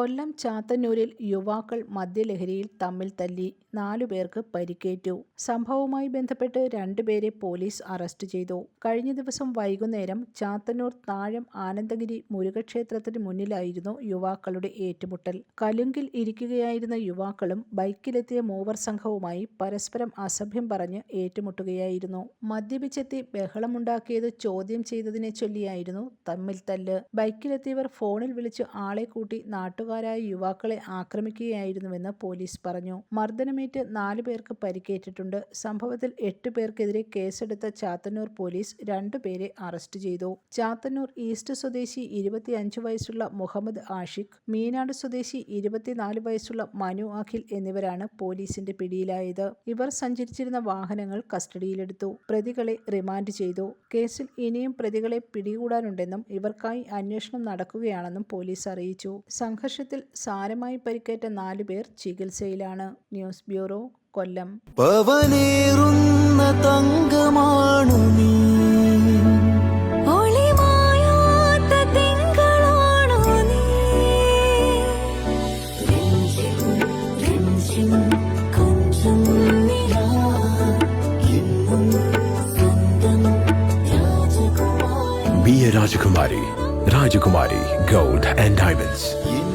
കൊല്ലം ചാത്തന്നൂരിൽ യുവാക്കൾ മദ്യലഹരിയിൽ തമ്മിൽ തല്ലി നാലുപേർക്ക് പരിക്കേറ്റു. സംഭവവുമായി ബന്ധപ്പെട്ട് രണ്ടുപേരെ പോലീസ് അറസ്റ്റ് ചെയ്തു. കഴിഞ്ഞ ദിവസം വൈകുന്നേരം ചാത്തന്നൂർ താഴം ആനന്ദഗിരി മുരുകക്ഷേത്രത്തിന് മുന്നിലായിരുന്നു യുവാക്കളുടെ ഏറ്റുമുട്ടൽ. കലുങ്കിൽ ഇരിക്കുകയായിരുന്ന യുവാക്കളും ബൈക്കിലെത്തിയ മൂവർ സംഘവുമായി പരസ്പരം അസഭ്യം പറഞ്ഞ് ഏറ്റുമുട്ടുകയായിരുന്നു. മദ്യപിച്ചെത്തി ബഹളമുണ്ടാക്കിയത് ചോദ്യം ചെയ്തതിനെ ചൊല്ലിയായിരുന്നു തമ്മിൽ തല്ല്. ബൈക്കിലെത്തിയവർ ഫോണിൽ വിളിച്ച് ആളെ കൂട്ടി നാട്ടുകാരായ യുവാക്കളെ ആക്രമിക്കുകയായിരുന്നുവെന്ന് പോലീസ് പറഞ്ഞു. മർദ്ദനമേറ്റ് നാലു പേർക്ക് പരിക്കേറ്റിട്ടുണ്ട്. സംഭവത്തിൽ എട്ട് പേർക്കെതിരെ കേസെടുത്ത ചാത്തന്നൂർ പോലീസ് രണ്ടുപേരെ അറസ്റ്റ് ചെയ്തു. ചാത്തന്നൂർ ഈസ്റ്റ് സ്വദേശി ഇരുപത്തിയഞ്ച് വയസ്സുള്ള മുഹമ്മദ് ആഷിഖ് മീനാട് സ്വദേശി ഇരുപത്തിനാല് വയസ്സുള്ള മനു അഖിൽ എന്നിവരാണ് പോലീസിന്റെ പിടിയിലായത്. ഇവർ സഞ്ചരിച്ചിരുന്ന വാഹനങ്ങൾ കസ്റ്റഡിയിലെടുത്തു. പ്രതികളെ റിമാൻഡ് ചെയ്തു. കേസിൽ ഇനിയും പ്രതികളെ പിടികൂടാനുണ്ടെന്നും ഇവർക്കായി അന്വേഷണം നടക്കുകയാണെന്നും പോലീസ് അറിയിച്ചു. സംഘർഷത്തിൽ സാരമായി പരിക്കേറ്റ നാലു പേർ ചികിത്സയിലാണ്. ന്യൂസ് ബ്യൂറോ കൊല്ലം. പവനേറുന്ന തങ്കമാണു നീ. രാജകുമാരി. Be a Rajakumari. Rajakumari Gold and Diamonds.